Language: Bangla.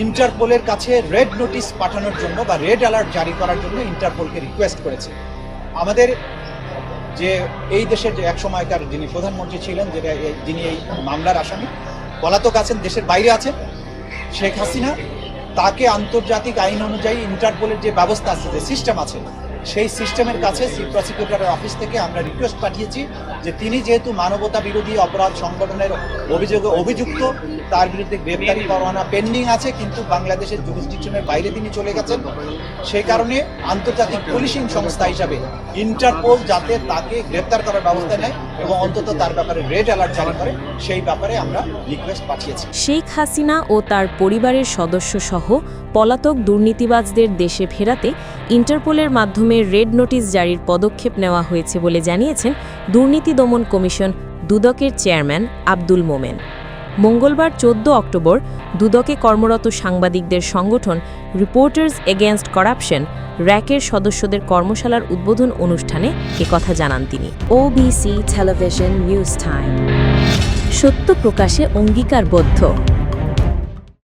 ইন্টারপোলের কাছে রেড নোটিস পাঠানোর জন্য বা রেড অ্যালার্ট জারি করার জন্য ইন্টারপোলকে রিকোয়েস্ট করেছে। আমাদের যে এই দেশের যে এক সময়কার যিনি প্রধানমন্ত্রী ছিলেন, যেটা যিনি এই মামলার আসামি, পলাতক আছেন, দেশের বাইরে আছেন, শেখ হাসিনা, তাকে আন্তর্জাতিক আইন অনুযায়ী ইন্টারপোলের যে ব্যবস্থা আছে, যে সিস্টেম আছে সেই সিস্টেমের কাছে চিফ প্রসিকিউটরের অফিস থেকে আমরা রিকোয়েস্ট পাঠিয়েছি যে তিনি যেহেতু মানবতা বিরোধী অপরাধ সংগঠনের অভিযোগে অভিযুক্ত, তার বিরুদ্ধে গ্রেপ্তারি পরোয়ানা পেন্ডিং আছে, কিন্তু বাংলাদেশের জুরিসডিকশনের বাইরে তিনি চলে গেছেন। সেই কারণে আন্তর্জাতিক পুলিশিং সংস্থা হিসাবে ইন্টারপোল যাতে তাকে গ্রেপ্তার করার ব্যবস্থা নেয় এবং অন্তত তার ব্যাপারে রেড অ্যালার্ট জারি করে, সেই ব্যাপারে আমরা রিকোয়েস্ট পাঠিয়েছি। শেখ হাসিনা ও তার পরিবারের সদস্য সহ পলাতক দুর্নীতিবাজদের দেশে ফেরাতে ইন্টারপোলের মাধ্যমে রেড নোটিশ জারির পদক্ষেপ নেওয়া হয়েছে বলে জানিয়েছেন দুর্নীতি দমন কমিশন দুদকের চেয়ারম্যান আব্দুল মোমেন। মঙ্গলবার চোদ্দ অক্টোবর দুদকে কর্মরত সাংবাদিকদের সংগঠন রিপোর্টার্স এগেনস্ট করাপশন র্যাকের সদস্যদের কর্মশালার উদ্বোধন অনুষ্ঠানে একথা জানান তিনি। ওবিসি টেলিভিশন নিউজ টাইম সত্য প্রকাশে অঙ্গীকারবদ্ধ।